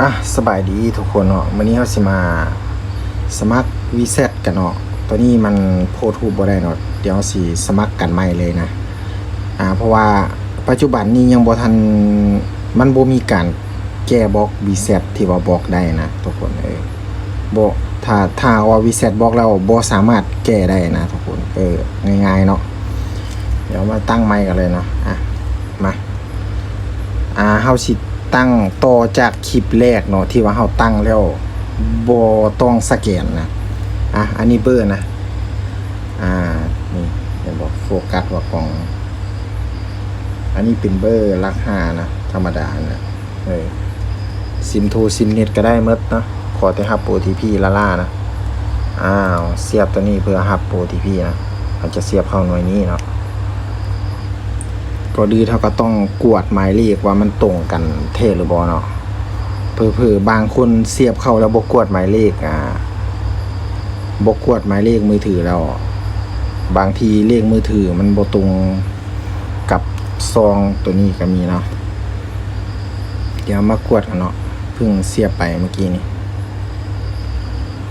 อะสบายดีทุกคนเนาะวันนี้เราสิมาสมัครวีเซตกันเนาะตัวนี้มันโพสต์รูบ่ได้เนาะเดี๋ยวสิสมัครกันใหม่เลยนะอ่าเพราะว่าปัจจุบันนี้ยังบ่ทันมันบ่มีการแก้บล็อกวีเซตที่ว่าบล็อกได้นะทุกคนเออบ่ถ้าถ้าว่าวีเซตบล็อกแล้วบ่สามารถแก้ได้นะทุกคนเออง่ายๆเนาะเดี๋ยวมาตั้งไมค์กันเลยเนาะอะมาอ่าเฮาสิ ตั้งต่อจากคลิปแรกเนาะที่ว่าเฮาตั้งแล้วบ่ต้องสแกนนะอะอันนี้เบอร์นะ อ่านี่เห็นบอกโฟกัสว่ากล่อง อันนี้เป็นเบอร์ลักหานะ ธรรมดานะเออซิมโทรซิมเน็ตก็ได้หมดนะขอแต่ฮับ OTP ละล่านะ อ้าว เสียบตัวนี้เพื่อฮับ OTP นะมันจะเสียบเข้าหน่วยนี้เนาะ ก็ดีเท่าก็ต้องกวดหมายเลขว่ามันตรงกันเทหรือบอเนาะเผื่อๆบางคนเสียบเข้าแล้วบกกวดหมายเลขอ่าบกกวดหมายเลขมือถือแล้วบางทีเลขมือถือมันบตรงกับซองตัวนี้ก็มีเนาะเดี๋ยวมากวดกันเนาะเพิ่งเสียบไปเมื่อกี้นี้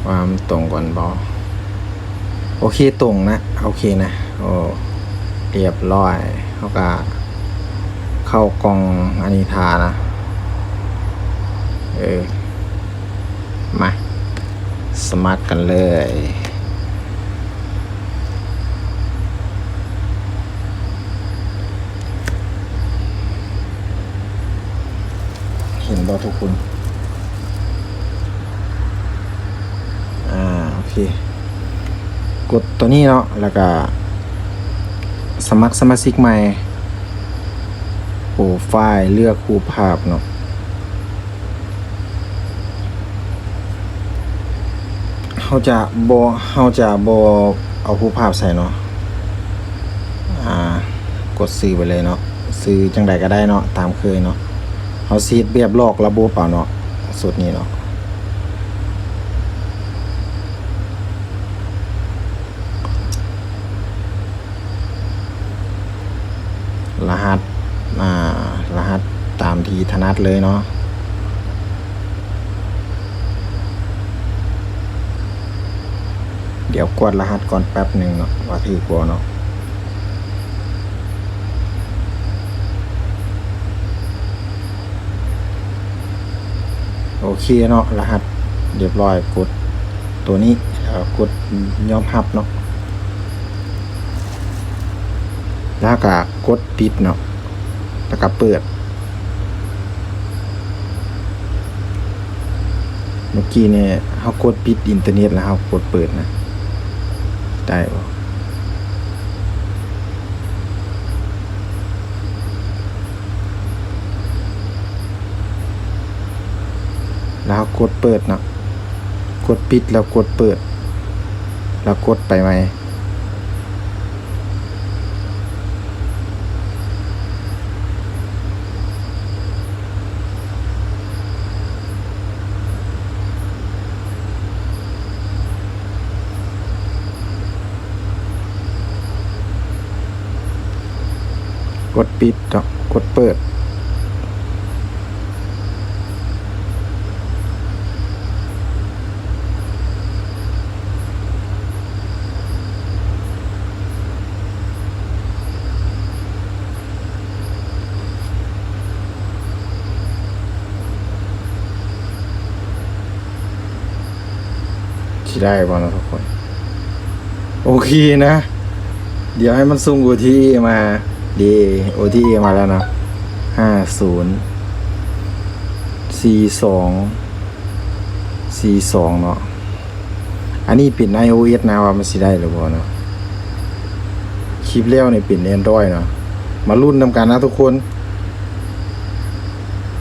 ว่ามันตรงก่อนบอโอเคตรงนะ โอเคนะโอ้เรียบร้อย เขาก็เข้ากองอนิทานะ เออ มา สมัครกันเลยเห็นบอทุกคน อ่า โอเค กดตัวนี้เนาะ แล้วก็ สมัครสมาชิกใหม่โปรไฟล์เลือกรูปภาพเนาะเขาจะบอเขาจะบอเอารูปภาพใส่เนาะอ่ากดซื้อไปเลยเนาะซื้อจังใดก็ได้เนาะตามเคยเนาะเขาซีดเบียบลอกระบบเปล่าเนาะสุดนี้เนาะ รหัสอ่ารหัสตามที่ถนัดเลยเนาะเดี๋ยวกดรหัสก่อนแป๊บหนึ่งเนาะว่าถือกลัวเนาะโอเคเนาะรหัสเรียบร้อยกดตัวนี้แล้วกดยอมรับเนาะ แล้วก็กดปิดเนาะแล้วก็เปิด เมื่อกี้เนี่ยเขากดปิดอินเทอร์เน็ตแล้วเขากดเปิดนะ ได้บ่แล้วกดเปิดเนาะกดปิดแล้วกดเปิด แล้วกดไปไหม ดปิดเนาะกดเปิด ที่ได้บ้างนะทุกคน โอเคนะ เดี๋ยวให้มันซุ่มโอทีมา ดีโอทีมาแล้วนะห้าศูนย์สี่สองสี่สองเนาะอันนี้ปิด iOS นะว่ามันสิได้หรือเปล่าเนาะคลิปเลี้ยวนี่ปิด Android เนาะมารุ่นนำกันนะทุกคน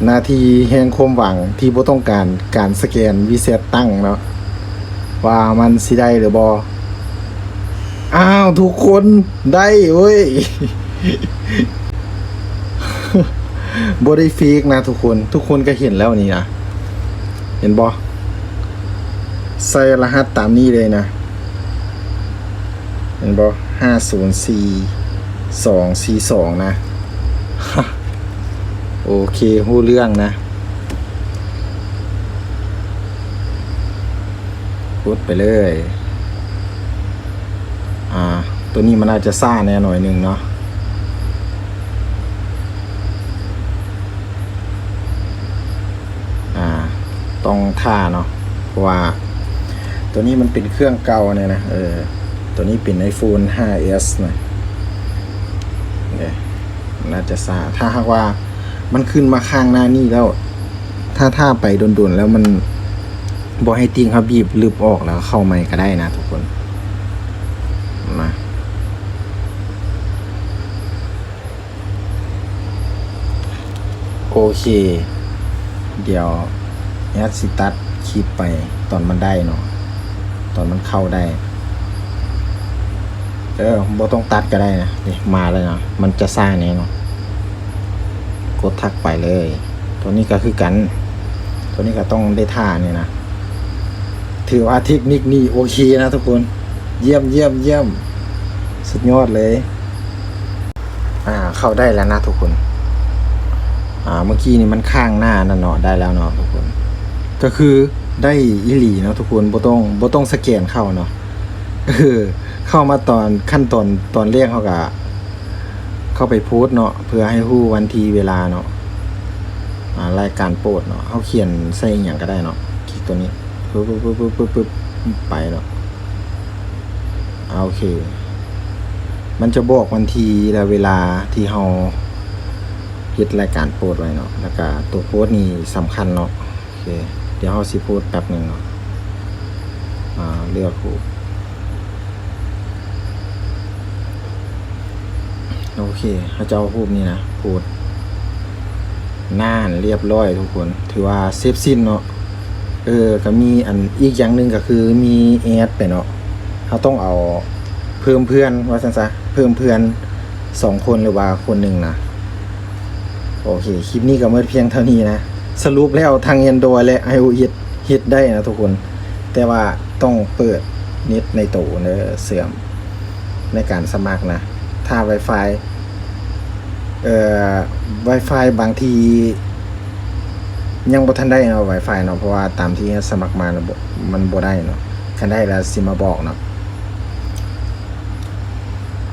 นาทีแห่งความหวังที่บ่ต้องการการสแกนวิเศษตั้งเนาะว่ามันสิได้หรือบออ้าว ทุกคนได้เว้ย บได้ฟีกนะทุกคน ทุกคนก็เห็นแล้วนี่นะ เห็นบอใส่รหัสตามนี้เลยนะ เห็นบอห้าศูนย์สี่สองสี่สองนะ โอเคหู้เรื่องนะพุดไปเลย อ่า ตัวนี้มันอาจจะซ่าแน่หน่อยหนึงเนาะ อ่า ต้องท่าเนาะเพราะว่า ตัวนี้มันเป็นเครื่องเก่าเนี่ยนะเออตัวนี้เป็น iPhone 5s นะเนี่ยน่าจะซาถ้าหากว่ามันขึ้นมาข้างหน้านี่แล้ว ถ้าท่าไปโดนๆแล้วมันบอให้ติงครับบีบลืบออกแล้วเข้าไม่ก็ได้นะทุกคนมาโอเค เดี๋ยว แอดสิตัดคลิปไปตอนมันได้เนาะตอนมันเข้าได้ เออบ่ต้องตัดก็ได้นะนี่มาเลยเนาะมันจะสร้างแน่เนาะกดทักไปเลย ตัวนี้ก็คือกัน ตัวนี้ก็ต้องได้ท่าเนี่ยนะถือว่าเทคนิคนี้โอเคนะทุกคน เยี่ยมเยี่ยมเยี่ยมสุดยอดเลย อ่า เข้าได้แล้วนะทุกคน อ่า เมื่อกี้นี่มันข้างหน้านั่นเนาะได้แล้วเนาะทุกคน ก็คือได้อีหลีเนาะทุกคนบ่ต้องบ่ต้องสแกนเข้าเนาะเออเข้ามาตอนขั้นตอนตอนเรียกเขากะเข้าไปโพสเนาะเพื่อให้ฮู้วันทีเวลาเนาะรายการโปรดเนาะเขาเขียนใส่อย่างก็ได้เนาะคลิกตัวนี้ปึ๊บปึ๊บปึ๊บปึ๊บปึ๊บไปเนาะอ่าโอเค มันจะบอกวันทีและเวลาที่เราเฮ็ดรายการโปรดไว้เนาะแล้วก็ตัวโพสนี่สำคัญเนาะโอเค เดี๋ยวเราสิพสต์แป๊บหนึ่งเนาะเลือกรูโอเคเขาจะเอารูปนี้นะพสต์น่านเรียบร้อยทุกคน ถือว่าเซฟสิ้นเนาะเออก็มีอันอีกอย่างหนึ่งก็คือมีแอดไปเนาะเขาต้องเอาเพิ่มเพื่อนว่าสันซะเพิ่มเพื่อนสองคนหรือว่าคนหนึ่งนะโอเค คลิปนี้ก็เมื่อเพียงเท่านี้นะ สรุปแล้วทาง Android และ iOS เฮ็ดได้นะทุกคน แต่ว่าต้องเปิดเน็ตในตู้เนอะเสื่อมในการสมัครนะ ถ้า Wi-Fi เอ่อ Wi-Fi บางทียังบ่ทันได้เนาะ Wi-Fi เนาะเพราะว่าตามที่สมัครมาน่ะมันบ่ได้เนาะคันได้แล้วสิมาบอกเนาะ